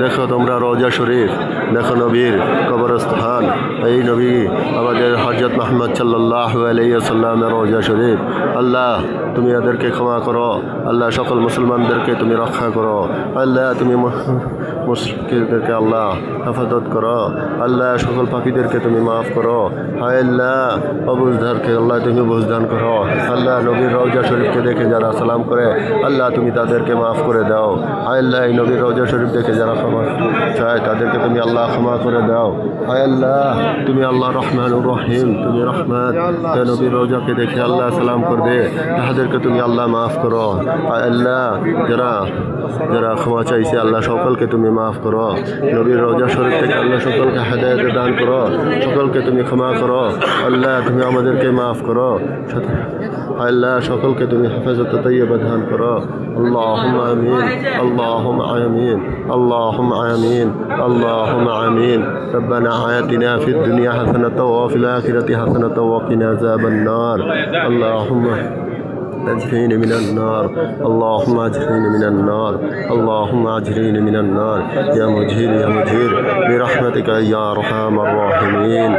দেখো তোমরা রোজা শরীফ, দেখো নবীর কবরস্থান। এই নবী আমাদের হজরত মোহাম্মদ সাল্লাহ আলাইসাল্লামের রোজা শরীফ। আল্লাহ, তুমি এদেরকে ক্ষমা করো। আল্লাহ, সকল মুসলমানদেরকে তুমি রক্ষা করো। আল্লাহ, তুমি মুসলিমদেরকে আল্লাহ হেফাজত করো। আল্লাহ, সকল পাখিদেরকে তুমি মাফ করো। আল্লাহ অবুজদারকে আল্লাহ তুমি বুঝদান করো। আল্লাহ, নবীর রওজা শরীফকে দেখে যারা সালাম করে, আল্লাহ তুমি তাদেরকে মাফ করে দাও। আল্লাহ, এই নবীর রওজা শরীফ দেখে যারা ক্ষমা চায়, তাদেরকে তুমি আল্লাহ ক্ষমা করে দাও। হায় আল্লাহ, তুমি আল্লাহ রহমান রহিম, তুমি রহমান রোজাকে দেখে আল্লাহ সালাম করবে, তাহাদেরকে তুমি আল্লাহ মাফ করো। হায় আল্লাহ, যারা যারা ক্ষমা চাইছে, আল্লাহ সকলকে তুমি মাফ করো। নবীর রোজা শরীফ থেকে আল্লাহ সকলকে হেদায়ত দান করো। সকলকে তুমি ক্ষমা করো। আল্লাহ, তুমি আমাদেরকে মাফ করো। আল্লাহ, সকলকে তুমি হেফাজত তৈয়বা দান করো। আল্লাহ আমিন আল্লাহ আমিন, আল্লাহ اللهم آمين. اللهم آمين. ربنا آتنا في الدنيا حسنة وفي الآخرة حسنة وقنا عذاب النار. اللهم أجرين من النار. اللهم أجرين من النار. اللهم أجرين من النار. يا مجير يا مجير. برحمتك يا أرحم الراحمين.